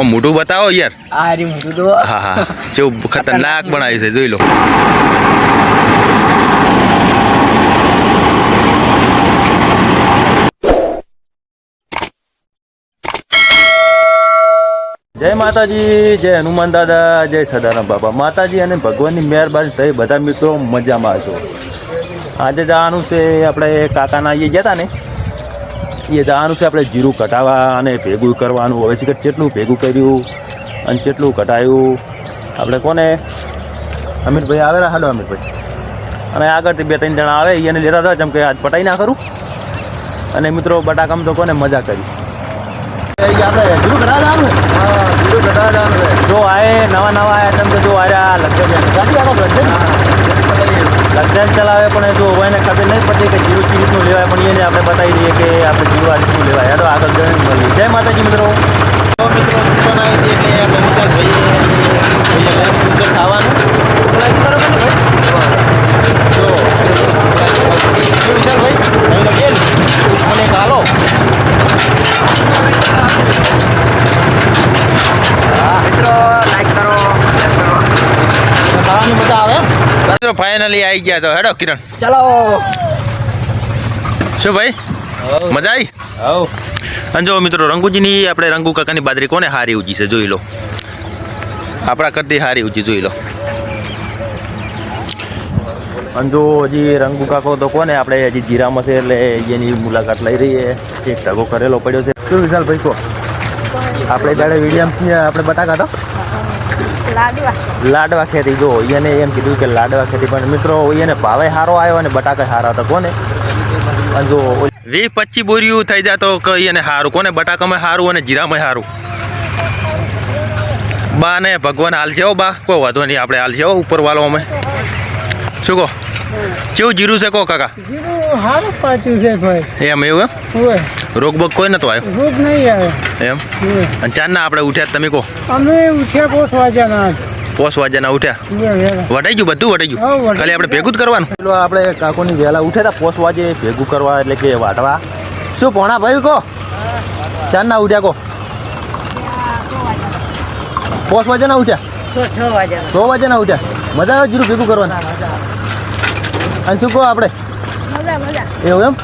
આમ મોઢું બતાવો યાર. આ રી મોઢું તો હા હા. જેવું ખતરનાક બનાવ્યું છે જોઈ લો. જય માતાજી જય હનુમાન દાદા જય સદારામ બાબા. માતાજી અને ભગવાનની મહેરબાની થઈ. બધા મિત્રો મજામાં છો. આજે જવાનું છે આપણે કાકાના અહીંયા ગયા હતા ને? એ જવાનું છે આપણે જીરું કટાવવા અને ભેગું કરવાનું. હવે છે કેટલું ભેગું કર્યું અને કેટલું કટાયું આપણે કોને? અમિતભાઈ આવેલા હાલો અમિતભાઈ અને આગળથી બે ત્રણ જણા આવે એને લેતા હતા જેમ કે આજ પટાઈ ના કરું અને મિત્રો બટાકામ તો કોને મજા કરી. કટાવા છે? કટાવા છે. જો આ નવા નવા આઈટમ તેમ જો આ લગ્ન લગ્ન ચલાવે પણ જો એને ખબર નહીં પડતી કે જીરું ચી રીતનું લેવાય, પણ એને આપણે બતાવી દઈએ કે આપણે જીરું આ રીતનું લેવાય. તો આગળ જઈને મળીએ જય માતાજી મિત્રો. મિત્રો દુકાન આવી છે એટલે આપણે વિશાલ ભાઈએ ખાવાનું બરોબર ને ભાઈ જો વિશાલભાઈ અહીં લખેલ મને એક હાલો મિત્રો લાઈક કરો શેર કરો ખાવાની મજા આવે મિત્રો ફાઇનલી આવી ગયા છો. હેડો કિરણ. ચાલો. શું ભાઈ? મજા આવી અને જો મિત્રો રંગુજીની આપણે રંગુ કાકાની બાદરી કોને હારી ઉજી છે જોઈ લો. આપણા કરતી હારી ઉજી જોઈ લો. અને જો હજી રંગુ કાકો તો કોને? આપણે હજી જીરામાં છે એટલે એની મુલાકાત લઈ રહીએ. એક ઢગો કરેલો પડ્યો છે. શું વિશાલ ભાઈ કહો? આપણે દાડે વિલિયમ્સની આપણે બટાકા તો? લાડવા. લાડવા ખેતી જો એને એમ કીધું કે લાડવા ખેતી પણ મિત્રો એને ભાવે સારો આવ્યો અને બટાકા સારા હતા કોને? જો વીસ પચીસ બોરીયું થઈ જાય તો કઈ એને સારું કોને? બટાકામાં સારું અને જીરામાં સારું બા ને ભગવાન હાલશે હો બા. કોઈ વાંધો નહીં આપણે હાલશે હો ઉપર વાલો અમે. શું કહો? કેવું જીરું છે કો કાકા? જીરું સારું પાછું છે ભાઈ. એમ એવું હોય એમ રોગ બગ કોઈ નતો આવ્યો? રોગ નહીં આવ્યો. એમ? અને ચાર ના આપણે ઉઠ્યા તમે કહો. અમે ઉઠ્યા પોસ વાગ્યાના પોસ વાગ્યાના ઉઠ્યા? વટાઈ ગયું બધું વટાઈ ગયું? ખાલી આપણે ભેગું જ કરવાનું. પેલો આપણે કાકોની વહેલા ઉઠ્યા હતા પોસ વાજે ભેગું કરવા એટલે કે વાટવા. શું પોણા ભાઈ કહો? ચાર ના ઉઠ્યા કહો. પોસ વાજે ના ઉઠ્યા? છ છ વાગ્યા સો વાજે ના ઉઠ્યા. મજા આવે જીરું ભેગું કરવાનું? અને શું કહો આપણે? મજા મજા. એવું એમ?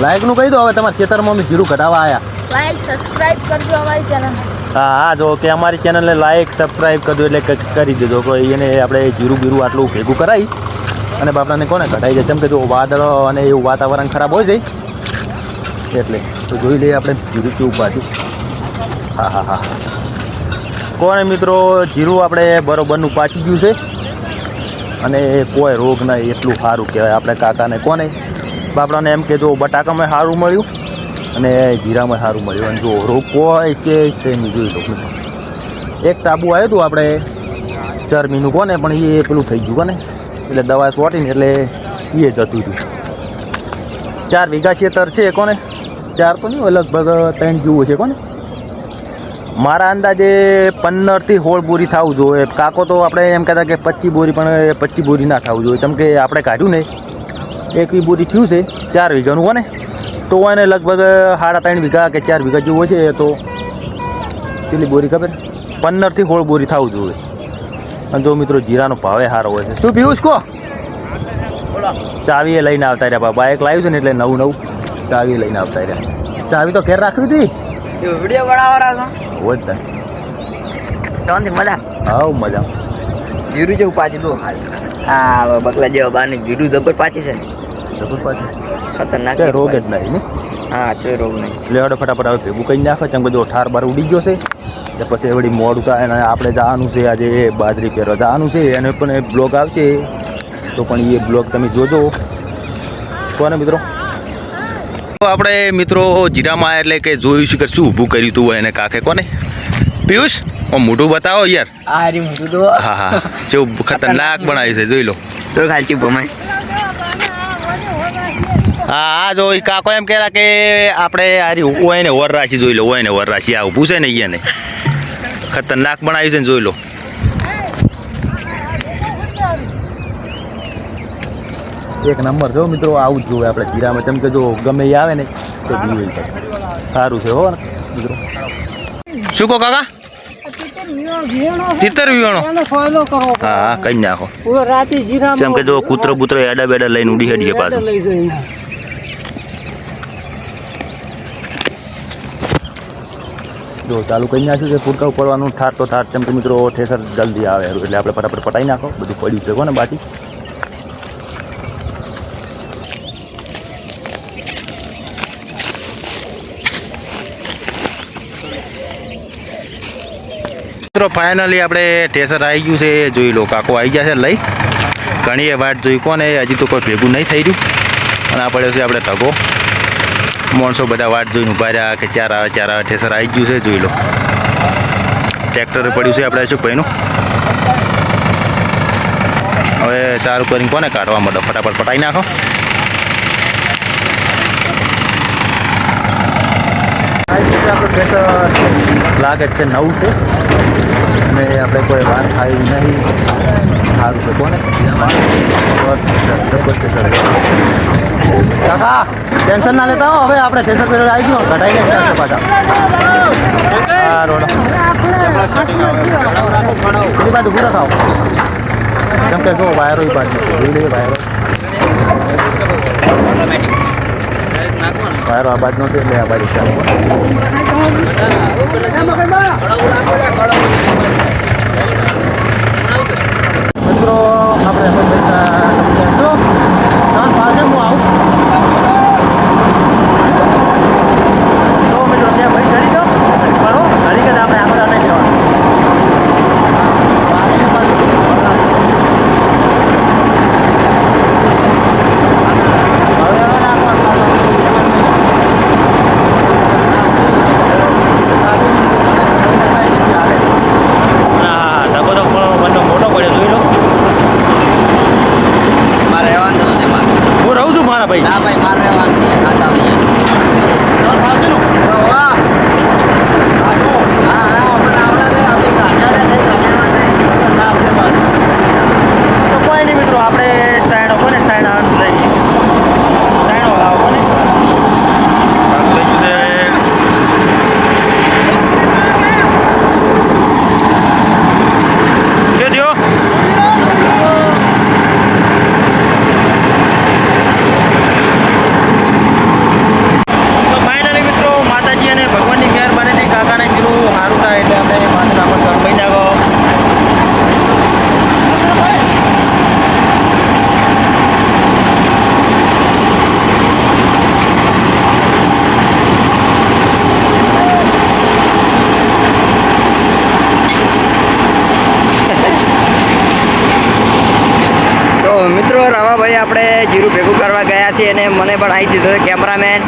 લાયકનું કહી દો હવે તમારા ખેતરમાં અમે જીરું કઢાવવા આવ્યા લાઈક સબસ્ક્રાઇબ કરજો અમારી ચેનલ હા હા જો કે અમારી ચેનલને લાઈક સબસ્ક્રાઇબ કરજો એટલે ક- કરી દેજો. કોઈ એને આપણે જીરું બીરું આટલું ભેગું કરાવી અને બાપડાને કોને કઢાઈ જાય કેમ કે જો વાદળો અને એવું વાતાવરણ ખરાબ હોય જાય એટલે તો જોઈ લઈએ આપણે જીરું કેવું પાછું હા હા હા. કોને મિત્રો? જીરું આપણે બરોબરનું પાછી ગયું છે. અને કોઈ રોગ નહીં, એટલું સારું કહેવાય. આપણે કાકાને કોને બાપડાને એમ કે જો બટાકામાં સારું મળ્યું અને જીરામાં સારું મળ્યું. અને જો રોગ કોઈ કે છે નહીં, જોઈ લો. એક ટાબુ આવ્યું હતું આપણે ચરમીનું કોને પણ એ પેલું થઈ ગયું કોને એટલે દવા સોટીને, એટલે એ જતું હતું ચાર વીઘા ખેતર છે કોને ચાર તો નહીં લગભગ ત્રણ જેવું છે કોને મારા અંદાજે પંદરથી હોળ બોરી થવું જોઈએ. કાકો તો આપણે એમ કહેતા કે પચીસ બોરી, પણ પચીસ બોરી ના થવું જોઈએ. કેમ કે આપણે કાઢ્યું ને એકવી બોરી થયું છે, ચાર વીઘાનું કોને તો એને લગભગ સાડા ત્રણ વીઘા કે ચાર વીઘા જેવું છે તો. કેટલી બોરી ખબર? પંદરથી હોળ બોરી થવું જોઈએ. અને જો મિત્રો જીરાનો ભાવે સારો હોય છે. શું પીવું કહો? ચાવી લઈને આવતા રહ્યા બાઈક લાવ્યું છે ને એટલે નવું નવું ચાવી લઈને આવતા રહ્યા. ચાવી તો ઘેર રાખવી હતી? વીડિયો બનાવવાના છો? હોય જ. શાંતિ મજા? હાવ મજા. જીરું જેવું પાછું દો હા બકલા જેવા બાને જીરું જબર પાછી છે. જબર પાછું? ખતરનાક રોગ જ નહીં ને? હા ચોય રોગ નહીં. લેવાડો ફટાફટ હવે ભેગું કરી નાખે ચમ બધો ઠાર બાર ઉડી ગયો છે. એટલે પછી વળી મોડું થાય અને આપણે જવાનું છે આજે બાજરી પહેરવા જવાનું છે એને પણ બ્લોગ આવશે. તો પણ એ બ્લોગ તમે જોજો. કોને મિત્રો? આપણે મિત્રો જીરામાં એટલે કે જોયું છે કે શું ઊભું કર્યું તું એને કાકે કોને પિયુષ મોઢું બતાવો યાર આ રી મોટું તો હા હા જેવું ખતરનાક બનાવ્યું છે જોઈ લો તો ખાલચી ભમાય હા આ જો એ કાકો એમ કહેલા કે આપણે હારી ઓય ને વર રાશી જોઈ લો ઓયને વર રાશી આવું પૂછે ને એને ખતરનાક બનાવ્યું છે ને જોઈ લો એક નંબર જો મિત્રો આવું જ જોવે આપણે જીરામાં. જેમ કે જો ગમે એ આવે ને તો જીવે સારું છે હો ને મિત્રો. શું કહો કાકા? તિતર વિવાણો એનો ફાયદો કરવો હા હા કઈ નાખો. પૂરો રાતે જીરા જેમ કે જો કૂતરો બૂતરો એડા બેડા લઈને ઉડી હેડીએ પાછું. જો ચાલુ કરી નાખ્યું છે ફૂટકા પડવાનું ઠાર તો ઠાર તેમ કે મિત્રો ઠેસર જલ્દી આવે. એટલે આપણે ફટાફટ પટાઈ નાખો. બધું પડ્યું છે કોને બાકી. મિત્રો ફાઇનલી આપણે ઠેસર આવી ગયું છે. જોઈ લો, કાકો આવી ગયા છે. લઈ. ઘણી વાટ જોઈ કોને? હજી તો કોઈ ભેગું નહીં થઈ રહ્યું. અને આ પડ્યો છે આપણે ટગો માણસો બધા વાટ જોઈને ઊભા રહ્યા કે ચાર આવે ચાર આવે ઠેસર આવી ગયું છે. જોઈ લો. ટ્રેક્ટર પડ્યું છે આપણે શું ભાઈનું હવે સારું કરીને કોને કાઢવા માંડો ફટાફટ પટાઈ નાખો. લાગે છે નવું છે. અને આપણે કોઈ વાર થાય નહીં. સારું છે. કોને? કાકા ટેન્શન ના લેતા હો. હવે આપણે સ્ટેશન પેલો આવી ગયો. ઘટાઈ ને પાછા. હા રોડ. બાજુ પૂરા થાવ કેમ કે જો વાયરો બાજુ. વાયરો. વાયરો આ બાજુ નથી એટલે આ બાજુ મિત્રો આપણે ત્રણ પાસે હું આવું તો મિત્રો ત્યાં ભાઈ ચડી જાઓ બરો ચડી કે આપણે આગળ નહીં જવાનું હા ડબ્બો તો બંને મોટો પડ્યો જોઈ લો મારે રહેવાનું તો નથી મારે. હું રહું છું મારા ભાઈ ના ભાઈ મારે રહેવાનું નહીં. ના ચાલે અહીંયા. ત્રણ પાસે નું હા, હા, આપણે આવડે છે. આપણે કાઢ્યા છે. નહીં કાઢ્યા નથી. તો કોઈ નહીં મિત્રો આપણે સાઈડ આપો ને સાઈડ આ લઈ સાઈડ આવો ને બાકી બીજું તે શું થયો તો ફાઇનલી મિત્રો માતાજી અને ભગવાનની મહેરબાનીથી કાકાને કીધું સારું થાય એટલે આપણે માથે આપણે કરવાઈ નાખો તો મિત્રો રવાભાઈ આપણે જીરું કરવા છીએ અને મને પણ આવી દીધો કેમેરામેન.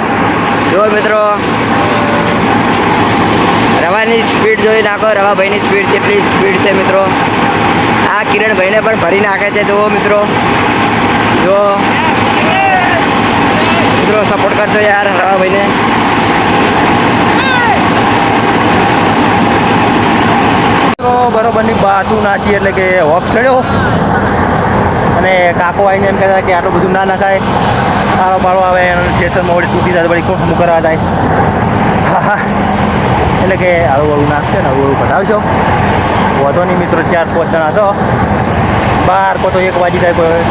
જો મિત્રો, રવાની સ્પીડ જોઈ નાખો, રવાભાઈની સ્પીડ કેટલી સ્પીડ છે મિત્રો. આ કિરણભાઈને પણ ભરી નાખે છે, જુઓ મિત્રો. જો મિત્રો સપોર્ટ કરજો યાર રવાભાઈને. બરોબરની બાજુ નાચી એટલે કે ઓફ ચડ્યો. અને કાકો આવીને એમ કહેતા કે આટલું બધું ના નખાય. સારો પાડો આવે ખેતરમાં વળી તૂટી જાય વળી કોઠું કરવા જાય? એટલે કે હળવું હળવું નાખશે ને હળવું ઘટાડશો વધો નહીં મિત્રો, ચાર પાંચ જણા છો. બાર કો તો એક વાગી જાય કોઈ.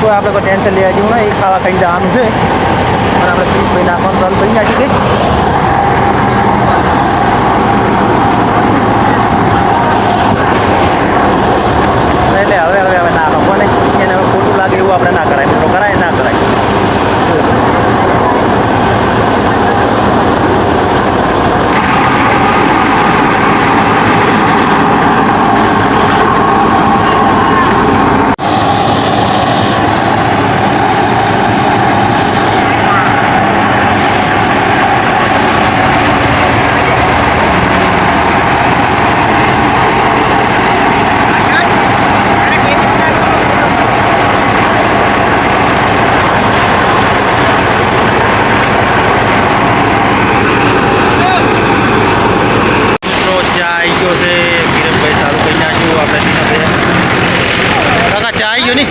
કોઈ આપણે કોઈ ટેન્શન લેવા જેવું નહીં. ખાવા ખાઈ જવાનું છે. પણ આપણે ત્રીસ ભાઈ નાખવાનું ચાલુ કરી નાખી દઈએ એટલે હવે હવે હવે ના કોને? એને હવે ખોટું લાગે એવું આપણે ના કરાય મિત્રો કરાય ના કરાય મિત્રો ચા આવી ગયો છે કિરણભાઈ સારું કહી નાખ્યું આપણે દિનભાઈ કાકા ચા આવી ગયો ની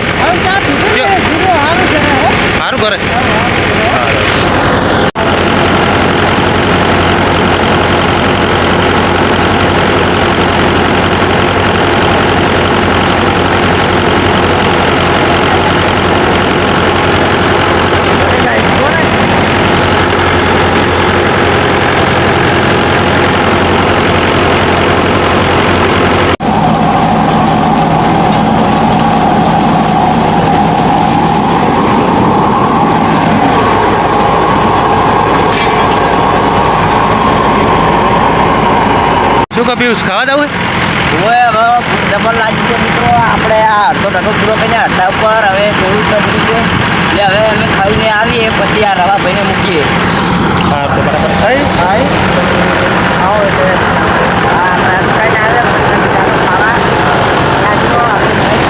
સારું કરે સારું કહો ખાવા ઓય હવે જબર લાગી છે મિત્રો. આપણે આ અડધો ટકો પૂરો કરીને અડધા ઉપર હવે થોડું બધું છે. એટલે હવે અમે ખાઈને આવીએ પછી આ રવા ભાઈને મૂકીએ. હા તો બરાબર થઈ આવો એટલે. હા આપણે એમ ખાઈને આવ્યા પછી બીજા ખાવા લાગ્યો આપણે ખાઈ.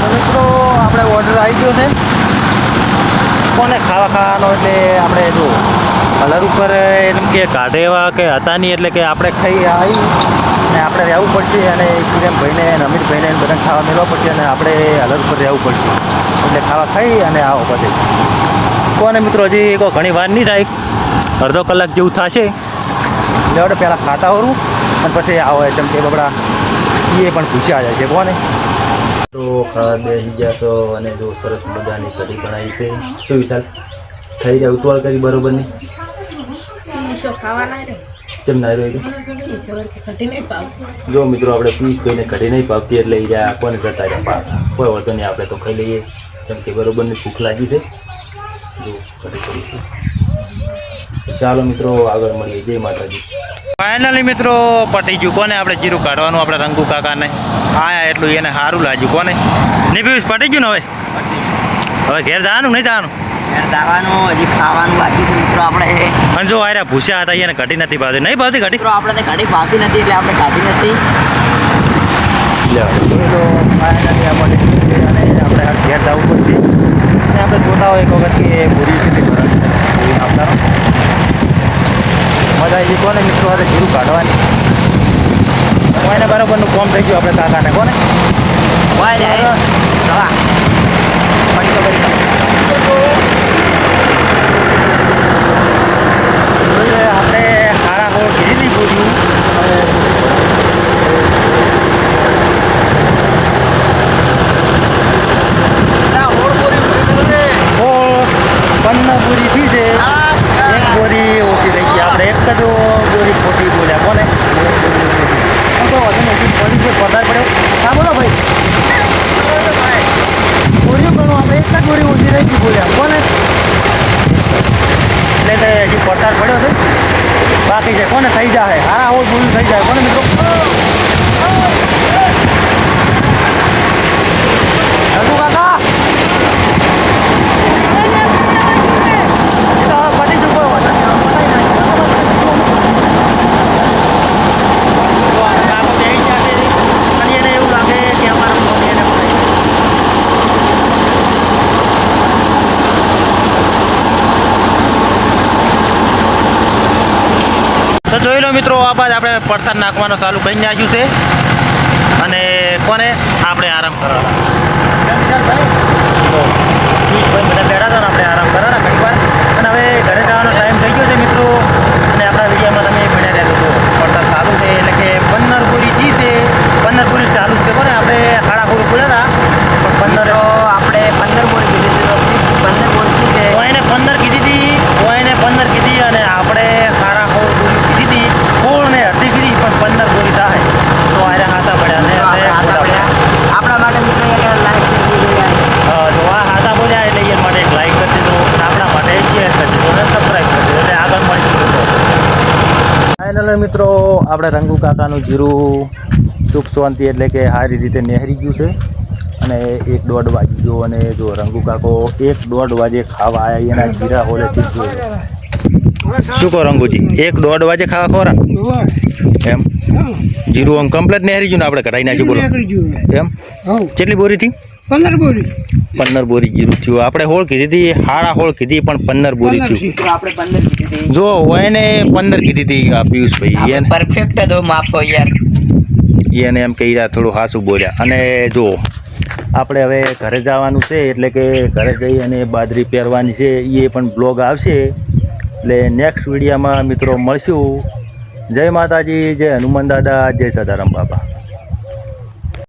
તો મિત્રો આપણે ઓર્ડર આવી ગયો છે કોને ખાવા ખાવાનો એટલે આપણે જો કલર ઉપર એમ કે કાઢે એવા કે હતા નહીં એટલે કે આપણે ખાઈ આવી અને આપણે રહેવું પડશે અને કિરણ ભાઈને અને અમિતભાઈને એને બધાને ખાવા મેળવવા પડશે અને આપણે હલર ઉપર રહેવું પડશે. એટલે ખાવા ખાઈ અને આવો પછી કોને મિત્રો, હજી કોઈ ઘણી વાર નહીં થાય. અડધો કલાક જેવું થશે. એટલે આપણે પહેલાં ખાતા હોરું અને પછી આવો જેમ કે બબડા એ પણ પૂછ્યા જાય છે કોને તો ખાવા બેસી ગયા તો અને જો સરસ મજાની કઢી બનાવી છે. શું વિશાલ? થઈ જાય ઉતવાળ કરી બરોબર નહીં કેમ ના રહ્યો જો મિત્રો આપણે પીસ કોઈને કઢી નહીં પાવતી એટલે એ રહ્યા કોને કરતા રહ્યા પાછા? કોઈ વાંધો નહીં આપણે તો ખાઈ લઈએ. કેમ કે બરોબરની ભૂખ લાગી છે. જો કઢી કરીશું ચાલો મિત્રો આગળ મળીએ. જય માતાજી. ફાઇનલી મિત્રો પટી ગયું. કોને આપણે જીરું કાઢવાનું આપણે રંગુ કાકાને? આયા એટલું એને સારું લાગ્યું. કોને? નહીં પીવું પટી ગયું ને હવે? હવે ઘેર જવાનું નહીં જવાનું? દાવાનું હજી ખાવાનું બાકી છે મિત્રો આપણે. અને જો આર્યા ભૂસ્યા હતા એને કઢી નથી ભાવતી. નહીં ભાવતી મિત્રો આપણે ઘડી ભાવતી નથી એટલે આપણે ખાધી નથી. તો આપણે અને આપણે આ ઘેર જવું પડશે અને આપણે જોતા હોય એક વખત કે ભૂરી આવતા રહો. મજા આવી કોને મિત્રો આજે જીરું કાઢવાની? એને બરાબરનું કોમ થઈ ગયું આપણે કાકાને કોને? હોય ને રવા પડી તો પડી તો. જોઈએ આપણે કીધી હતી પૂર્યું હોળ પન્ના પૂરી થઈ છે. એક બોરી ઓછી થઈ ગઈ. આપણે એક જ બોરી ખોટી બોલ્યા કોને તો વધુ નથી પડી છે પધાર પડ્યો. હા બોલો ભાઈ. બોરીઓ ગણો આપણે એક જ બોરી ઓછી ગઈ બોલ્યા કોને એટલે કે હજી પસાર પડ્યો છે. બાકી છે, કોને થઈ જાય હા હોળ ભૂલ થઈ જાય કોને મિત્રો રઘુ કાકા એ તો હવે પતી ચૂક્યો હોય. પતાઈ નાખ્યો. તો આ કાકો બેસી ગયા છે અને એને એવું લાગે કે અમારું મમ્મી એને પતાઈ ગયું. તો આ બાદ આપણે પડતર નાખવાનું ચાલુ કરી નાખ્યું છે. અને કોને આપણે આરામ કરવાના તો ભાઈ બધા બેઠા હતા ને આપણે આરામ કરવાના ઘણી વાર અને હવે ઘરે જવાનો ટાઈમ થઈ ગયો છે મિત્રો અને આપણા વિડીયોમાં તમે ભણ્યા રહેતો હતો પડતર ચાલુ છે એટલે કે પંદર પૂરી જી છે પંદર પૂરી ચાલુ જ છે કોને આપણે હાડા પૂરું ખુલ્યા હતા પણ પંદર તો આપણે પંદર બોર કીધી હતી તો fix પંદર બોર છે ઓયને પંદર કીધી હતી ઓયને પંદર કીધી અને આપણે સારા હોળ પૂરી કીધી હતી હોળ ને અડધી કીધી પણ પંદર પૂરી થાય તો આરે હાથા પડ્યા ને તો આપણે આપણે હાથા ખોટા પડ્યા આપણા માટે મિત્રો એક લાઈક કરી દીધી યાર. હા, તો આ હાથા બોલ્યા એટલે એ માટે એક લાઈક કરી દીધો અને આપણા માટે શેર કરી દીધો અને સબસ્ક્રાઈબ કરી દીધો એટલે આગળ ફાઇનલ મિત્રો આપણે રંગુ કાકાનું જીરું સુખ શાંતિ એટલે કે સારી રીતે નહેરી ગયું છે. અને એક દોઢ વાગી ગયો અને જો રંગુ કાકો એક દોઢ વાગે ખાવા આવ્યા એના જીરા હોલે શું કહો રંગુજી? એક દોઢ વાગે ખાવા ખોરા એમ? જીરું આમ કમ્પ્લેટ નહેરી ગયું ને આપણે? કઢાઈ નાખ્યું બોલો. એમ? કેટલી બોરી થી પંદર બોરી પંદર બોરી જીરું થયું. આપણે હોળ કીધી હતી હાડા હોળ કીધી પણ પંદર બોરી થયું આપણે પંદર કીધી હતી. જો એને પંદર કીધી હતી આ પિયુષભાઈ. એને પરફેક્ટ દો માપો યાર. એને એમ કહી રહ્યા થોડું હાસું બોલ્યા. અને જો આપણે હવે ઘરે જવાનું છે એટલે કે ઘરે જઈ અને બાદરી પહેરવાની છે એ પણ બ્લોગ આવશે. એટલે નેક્સ્ટ વિડીયામાં મિત્રો મળશું. જય માતાજી જય હનુમાન દાદા જય સદારામ બાબા